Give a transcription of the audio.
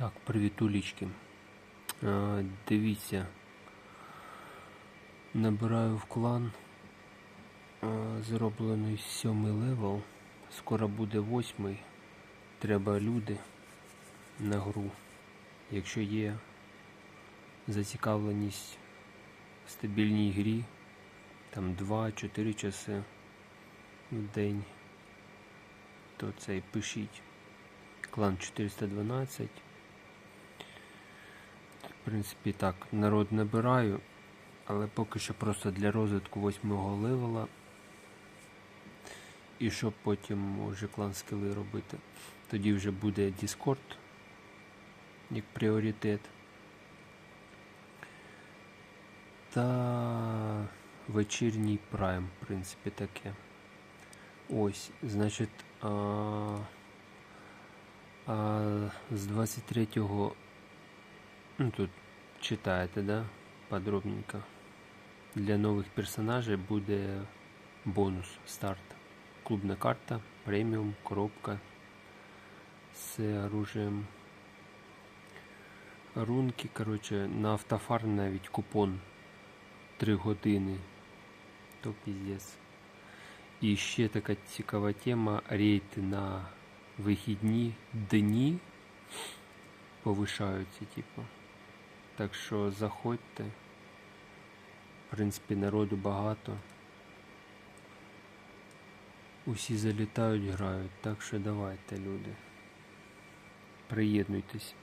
Так, привіт улічки. А, дивіться. Набираю в клан. А, зроблений сьомий левел. Скоро буде восьмий. Треба люди на гру. Якщо є зацікавленість в стабільній грі, там 2-4 часи в день, то цей пишіть. Клан 412. Принципі, так, народ набираю, але поки що просто для розвитку восьмого левела. І щоб потім вже клан скіли робити. Тоді вже буде Discord як пріоритет. Та вечірній прайм, в принципі, таке. Ось, значить, а, а з 23-го, ну тут читаєте, да? Подробненько. Для нових персонажей буде бонус старт. Клубна карта, преміум, коробка з оружием. Рунки, короче, на автофар навіть купон 3 години. То піздець. І ще така цікава тема рейти на вихідні дні повишаються, типу. Так що заходьте. В принципі, народу багато. Усі залітають, грають, так що давайте, люди. Приєднуйтесь.